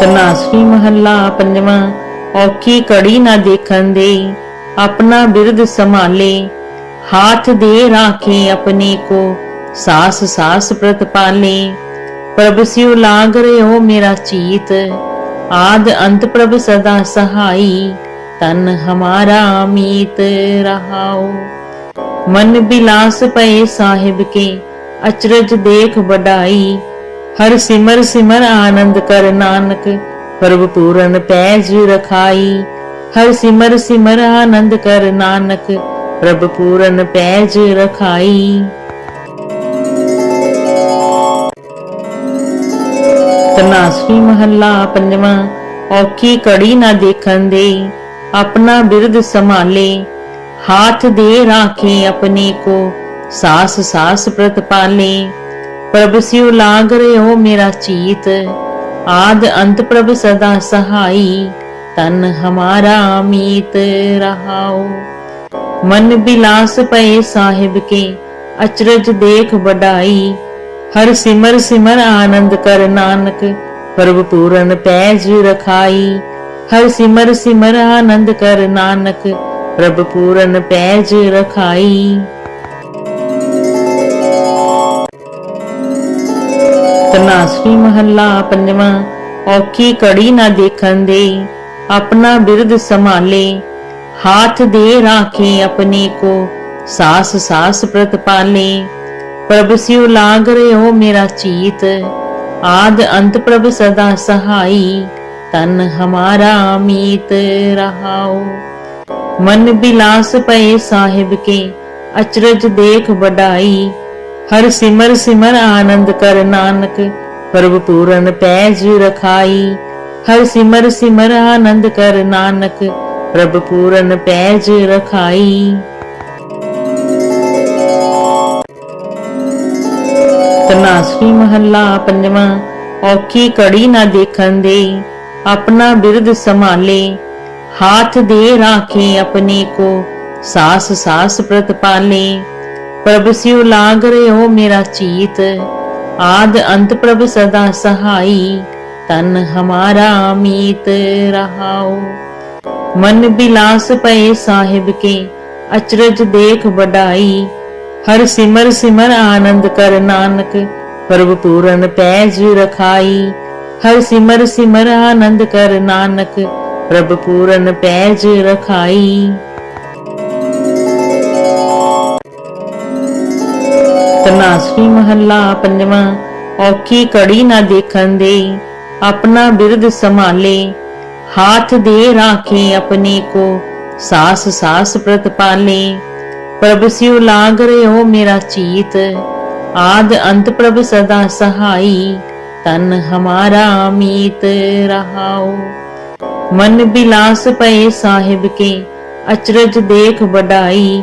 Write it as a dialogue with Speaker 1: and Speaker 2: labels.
Speaker 1: ਤਨਾਸਰੀ ਮਹੱਲਾ ਪੰਜਵਾਂ ਔਖੀ ਕੜੀ ਨਾ ਦੇਖਣ ਦੇ, ਆਪਣਾ ਬਿਰਦ ਸੰਭਾਲੇ। ਹਾਥ ਦੇ ਰਾਖੇ ਆਪਣੇ ਕੋ, ਸਾਸ ਸਾਸ ਪ੍ਰਤਪਾਲੇ ਪ੍ਰਭ ਸਿਉ ਲਾਗ ਰਿਓ ਮੇਰਾ ਚੀਤ, ਆਦ ਅੰਤ ਪ੍ਰਭ ਸਦਾ ਸਹਾਈ। ਤਨ ਹਮਾਰਾ ਮੀਤ ਰਹਾਓ ਮਨ ਬਿਲਾਸ ਪਏ ਸਾਹਿਬ ਕੇ, ਅਚਰਜ ਦੇਖ ਵਡਾਈ। ਹਰ ਸਿਮਰ ਸਿਮਰ ਆਨੰਦ ਕਰ ਨਾਨਕ ਪ੍ਰਭ ਪੂਰਨ ਪੈਜ ਰਖਾਈ। ਹਰ ਸਿਮਰ ਸਿਮਰ ਆਨੰਦ ਕਰ ਨਾਨਕ ਪ੍ਰਭ ਪੂਰਨ ਪੈਜ ਰਖਾਈ। ਤਨਾਸਰੀ ਮਹੱਲਾ ਪੰਜਵਾਂ, ਔਖੀ ਕੜੀ ਨਾ ਦੇਖਣ ਦੇ, ਆਪਣਾ ਬਿਰਦ ਸੰਭਾਲੇ। ਹਾਥ ਦੇ ਰਾਖੇ ਆਪਣੇ ਕੋ, ਸਾਸ ਸਾਸ ਪ੍ਰਤਪਾਲੇ। ਪ੍ਰਭ ਸਿਉ ਲਾਗ ਰਿਓ ਮੇਰਾ ਚੀਤ। ਆਦ ਅੰਤ ਪ੍ਰਭ ਸਦਾ ਸਹਾਈ, ਤਨ ਹਮਾਰਾ ਮੀਤ ਰਹਾਓ ਮਨ ਬਿਲਾਸ ਪਏ ਸਾਹਿਬ ਕੇ, ਅਚਰਜ ਦੇਖ ਵਡਾਈ। ਹਰ ਸਿਮਰ ਸਿਮਰ ਆਨੰਦ ਕਰ ਨਾਨਕ, ਪ੍ਰਭ ਪੂਰਨ ਪੈਜ ਰਖਾਈ। ਹਰ ਸਿਮਰ ਸਿਮਰ ਆਨੰਦ ਕਰ ਨਾਨਕ, ਪ੍ਰਭ ਪੂਰਨ ਪੈਜ ਰਖਾਈ। ਤਨਾਸਰੀ ਮਹੱਲਾ ਪੰਜਵਾਂ ਔਖੀ ਕੜੀ ਨਾ ਦੇਖਣ ਦੇ, ਆਪਣਾ ਬਿਰਦ ਸੰਭਾਲੇ, ਹਾਥ ਦੇ ਰਾਖੇ ਆਪਣੇ ਕੋ, ਸਾਸ ਸਾਸ ਪ੍ਰਤਪਾਲੇ ਪ੍ਰਭ ਸਿਉ ਲਾਗ ਰਿਓ ਮੇਰਾ ਚੀਤ, ਆਦ ਅੰਤ ਪ੍ਰਭ ਸਦਾ ਸਹਾਈ, ਤਨ ਹਮਾਰਾ ਮੀਤ ਰਹਾਓ ਮਨ ਬਿਲਾਸ ਪਏ ਸਾਹਿਬ ਕੇ, ਅਚਰਜ ਦੇਖ ਵਡਾਈ ਹਰ ਸਿਮਰ ਸਿਮਰ ਆਨੰਦ ਕਰ ਨਾਨਕ, ਪ੍ਰਭ ਪੂਰਨ ਪੈਜ ਰਖਾਈ। ਹਰ ਸਿਮਰ ਸਿਮਰ ਆਨੰਦ ਕਰ ਨਾਨਕ, ਪ੍ਰਭ ਪੂਰਨ ਪੈਜ ਰਖਾਈ। ਤਨਾਸਰੀ ਮਹੱਲਾ ਪੰਜਵਾਂ, ਔਖੀ ਕੜੀ ਨਾ ਦੇਖਣ ਦੇ, ਆਪਣਾ ਬਿਰਦ ਸੰਭਾਲੇ। ਹਾਥ ਦੇ ਰਾਖੇ ਆਪਣੇ ਕੋ, ਸਾਸ ਸਾਸ ਪ੍ਰਤਪਾਲੇ। ਪ੍ਰਭ ਸਿਉ ਲਾਗ ਰਿਓ ਮੇਰਾ ਚੀਤ। ਆਦ ਅੰਤ ਪ੍ਰਭ ਸਦਾ ਸਹਾਈ, ਤਨ ਹਮਾਰਾ ਮੀਤ ਰਹਾਓ ਮਨ ਬਿਲਾਸ ਪਏ ਸਾਹਿਬ ਕੇ, ਅਚਰਜ ਦੇਖ ਵਡਾਈ। ਹਰ ਸਿਮਰ ਸਿਮਰ ਆਨੰਦ ਕਰ ਨਾਨਕ, ਪ੍ਰਭ ਪੂਰਨ ਪੈਜ ਰਖਾਈ। ਹਰ ਸਿਮਰ ਸਿਮਰ ਆਨੰਦ ਕਰ ਨਾਨਕ, ਪ੍ਰਭ ਪੂਰਨ ਪੈਜ ਰਖਾਈ। ਤਨਾਸਰੀ ਮਹੱਲਾ ਪੰਜਵਾਂ। ਔਖੀ ਕੜੀ ਨਾ ਦੇਖਣ ਦੇ ਆਪਣਾ ਬਿਰਦ ਸੰਭਾਲੇ। ਹਾਥ ਦੇ ਰਾਖੇ ਆਪਣੇ ਕੋ, ਸਾਸ ਸਾਸ ਪ੍ਰਤਪਾਲੇ ਪ੍ਰਭ ਸਿਉ ਲਾਗ ਰਿਓ ਮੇਰਾ ਚੀਤ, ਆਦ ਅੰਤ ਪ੍ਰਭ ਸਦਾ ਸਹਾਈ। ਤਨ ਹਮਾਰਾ ਮੀਤ ਰਹਾਓ ਮਨ ਬਿਲਾਸ ਪਏ ਸਾਹਿਬ ਕੇ, ਅਚਰਜ ਦੇਖ ਵਡਾਈ।